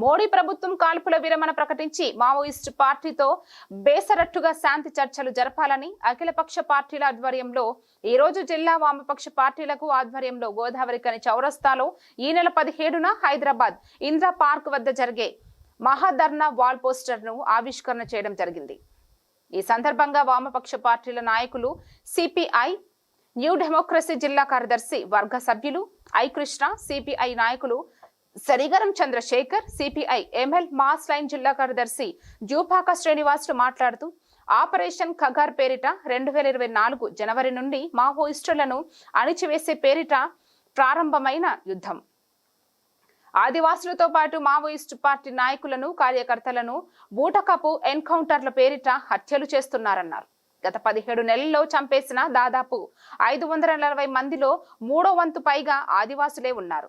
మోడీ ప్రభుత్వం కాల్పుల విరమణ ప్రకటించి మావోయిస్టు పార్టీతో బేసరట్టుగా శాంతి చర్చలు జరపాలని అఖిలపక్ష పార్టీల ఆధ్వర్యంలో ఈ రోజు జిల్లా వామపక్ష పార్టీలకు ఆధ్వర్యంలో గోదావరి కని చౌరస్తాలో ఈ నెల పదిహేడున హైదరాబాద్ ఇంద్రా పార్క్ వద్ద జరిగే మహాధర్నా వాల్ పోస్టర్ను ఆవిష్కరణ చేయడం జరిగింది. ఈ సందర్భంగా వామపక్ష పార్టీల నాయకులు సిపిఐ న్యూ డెమోక్రసీ జిల్లా కార్యదర్శి వర్గ సభ్యులు ఐ కృష్ణ సిపిఐ నాయకులు సరిగరం Chandrashekar CPI ML mass line జిల్లా కార్యదర్శి జూపాక శ్రీనివాసులు మాట్లాడుతూ ఆపరేషన్ ఖగార్ పేరిట రెండు వేల ఇరవై నాలుగు జనవరి నుండి మావోయిస్టులను అణిచివేసే పేరిట ప్రారంభమైన యుద్ధం. ఆదివాసులతో పాటు మావోయిస్టు పార్టీ నాయకులను కార్యకర్తలను బూటకపు ఎన్కౌంటర్ల పేరిట హత్యలు చేస్తున్నారన్నారు. గత పదిహేడు నెలల్లో చంపేసిన దాదాపు ఐదు వందల నలభై మందిలో మూడో వంతు పైగా ఆదివాసులే ఉన్నారు.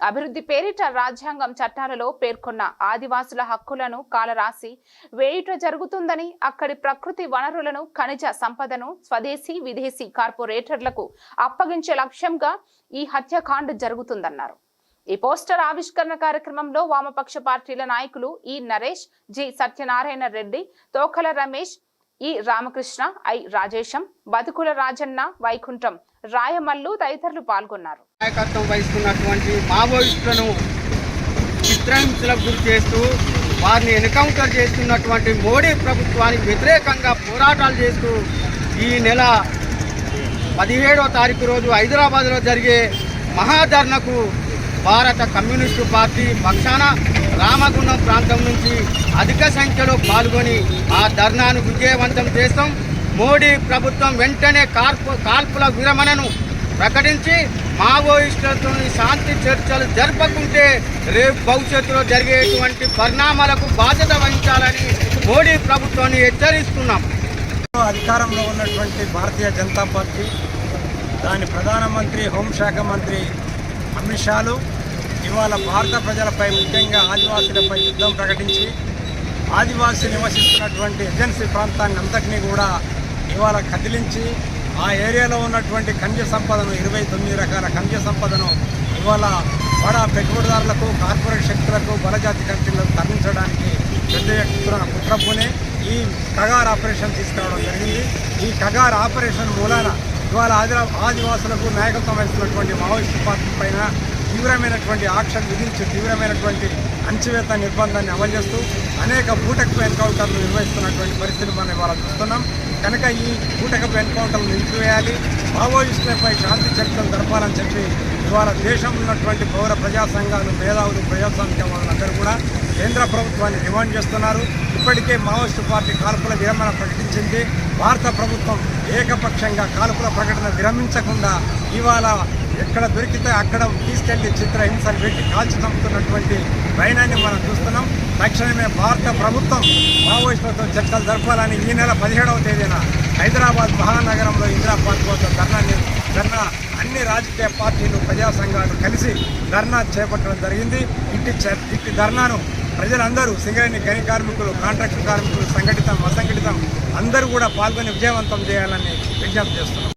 అభివృద్ధి పేరిట రాజ్యాంగం చట్టాలలో పేర్కొన్న ఆదివాసుల హక్కులను కాలరాసి వేయుట జరుగుతుందని అక్కడి ప్రకృతి వనరులను ఖనిజ సంపదను స్వదేశీ విదేశీ కార్పొరేటర్లకు అప్పగించే లక్ష్యంగా ఈ హత్యాకాండ జరుగుతుందన్నారు. ఈ పోస్టర్ ఆవిష్కరణ కార్యక్రమంలో వామపక్ష పార్టీల నాయకులు E Naresh G Satyanarayana Reddy Tokala Ramesh E Ramakrishna I Rajesham బతుకుల రాజన్న వైకుంఠం రాయమల్లు తదితరులు పాల్గొన్నారు. నాయకత్వం వహిస్తున్నటువంటి మావోయిస్టులను చిత్రహింసలకు గురి చేస్తూ వారిని ఎన్కౌంటర్ చేస్తున్నటువంటి మోడీ ప్రభుత్వానికి వ్యతిరేకంగా పోరాటాలు చేస్తూ ఈ నెల పదిహేడో తారీఖు రోజు హైదరాబాద్లో జరిగే మహాధర్నకు భారత కమ్యూనిస్టు పార్టీ పక్షాన రామగుండం ప్రాంతం నుంచి అధిక సంఖ్యలో పాల్గొని ఆ ధర్నాను విజయవంతం చేస్తాం. మోడీ ప్రభుత్వం వెంటనే కార్పు కాల్పుల విరమణను ప్రకటించి మావోయిస్టులతో శాంతి చర్చలు జరపకుంటే రేపు భవిష్యత్తులో జరిగేటువంటి పరిణామాలకు బాధ్యత వహించాలని మోడీ ప్రభుత్వాన్ని హెచ్చరిస్తున్నాం. అధికారంలో ఉన్నటువంటి భారతీయ జనతా పార్టీ దాని ప్రధానమంత్రి హోంశాఖ మంత్రి అమిత్ షాలు ఇవాళ భారత ప్రజలపై ముఖ్యంగా ఆదివాసులపై యుద్ధం ప్రకటించి ఆదివాసీ నివసిస్తున్నటువంటి ఏజెన్సీ ప్రాంతాన్ని అంతటినీ కూడా ఇవాళ కదిలించి ఆ ఏరియాలో ఉన్నటువంటి ఖనిజ సంపదను ఇరవై తొమ్మిది రకాల ఖనిజ సంపదను ఇవాళ బడా పెట్టుబడిదారులకు కార్పొరేట్ శక్తులకు బలజాతి కంపెనీలకు తరలించడానికి పెద్ద ఎత్తున కుట్రపునే ఈ కగార్ ఆపరేషన్ తీసుకురావడం జరిగింది. ఈ కగార్ ఆపరేషన్ మూలాన ఇవాళ ఆదిరా ఆదివాసులకు నాయకత్వం వహిస్తున్నటువంటి మావోయిస్టు పార్టీ పైన తీవ్రమైనటువంటి ఆక్షన్ విధించి తీవ్రమైనటువంటి అంచివేత నిర్బంధాన్ని అమలు చేస్తూ అనేక బూటకపు ఎన్కౌంటర్లు నిర్వహిస్తున్నటువంటి పరిస్థితి మనం ఇవాళ చూస్తున్నాం. కనుక ఈ కూటకపు ఎన్కౌంటర్లు నిలిపివేయాలి. మావోయిస్టులపై శాంతి చర్చలు జరపాలని చెప్పి ఇవాళ దేశంలో ఉన్నటువంటి పౌర ప్రజా సంఘాలు మేధావులు ప్రజాస్వామికవాదులందరూ కూడా కేంద్ర ప్రభుత్వాన్ని డిమాండ్ చేస్తున్నారు. ఇప్పటికే మావోయిస్టు పార్టీ కాల్పుల విరమణ ప్రకటించింది. భారత ప్రభుత్వం ఏకపక్షంగా కాల్పుల ప్రకటన విరమించకుండా ఇవాళ ఎక్కడ దొరికితే అక్కడ తీసుకెళ్ళి చిత్రహింసలు పెట్టి కాల్చి చంపుతున్నటువంటి వైనాన్ని మనం చూస్తున్నాం. తక్షణమే భారత ప్రభుత్వం మావోయిస్టులతో చర్చలు జరపాలని ఈ నెల పదిహేడవ తేదీన హైదరాబాద్ మహానగరంలో ఇందిరా పార్క్ వద్ద ధర్నా ధర్నా అన్ని రాజకీయ పార్టీలు ప్రజా సంఘాలు కలిసి ధర్నా చేపట్టడం జరిగింది. ఇట్టి చ- ఇట్టి ధర్నాను ప్రజలందరూ సింగరేణి గని కార్మికులు కాంట్రాక్ట్ కార్మికులు సంఘటితం అసంఘటితం అందరూ కూడా పాల్గొని విజయవంతం చేయాలని విజ్ఞప్తి చేస్తున్నాం.